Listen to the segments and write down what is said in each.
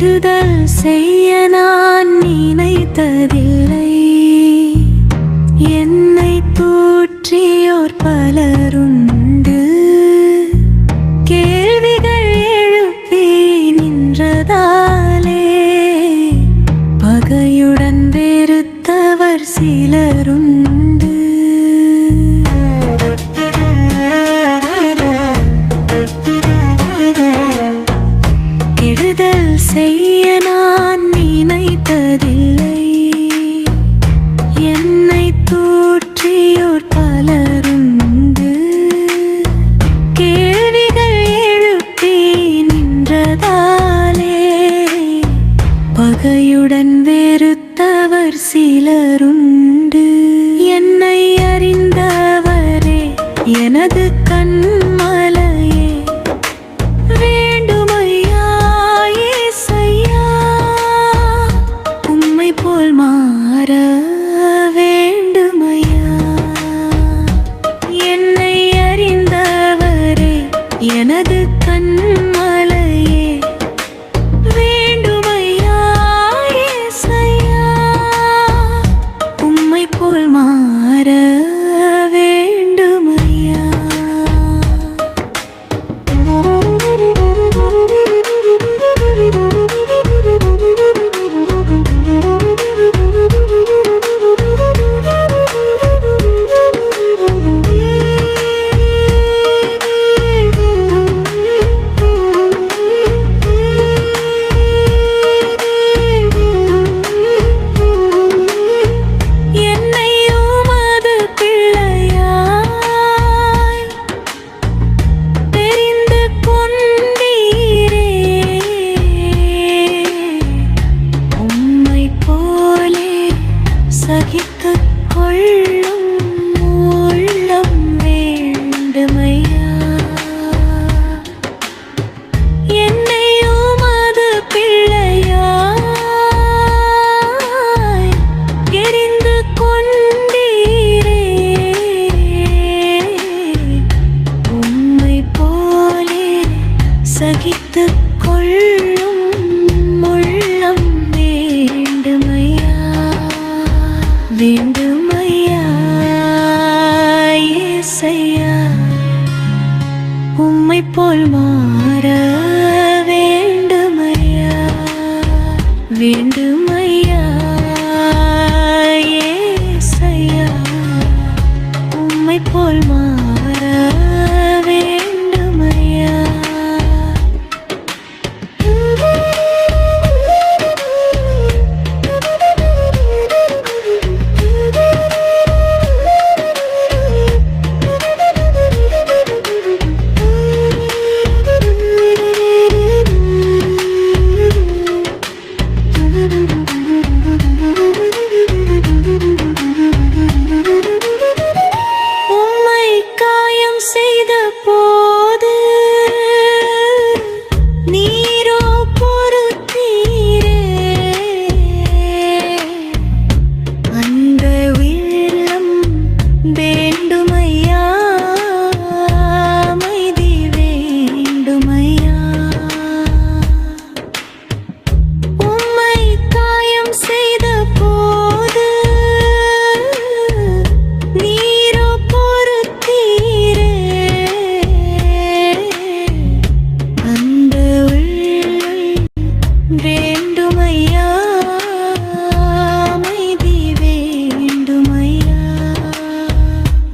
விடுதல் செய்ய நான் நினைத்ததில்லை. என்னை தூற்றியோர் பலரும் பகையுடன் வெறுத்தவர் சிலருண்டு. என்னை அறிந்தவரே எனது கண்மலையே. வேண்டுமையாயே செய்யா உம்மை போல் மாற வேண்டும் ஐயா ஏசையா உம்மை போல் மா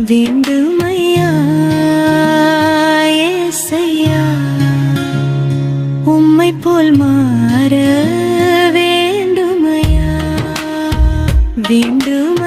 வேண்டுமையா? ஏசையா? உம்மை போல் மாற வேண்டுமையா? வேண்டுமா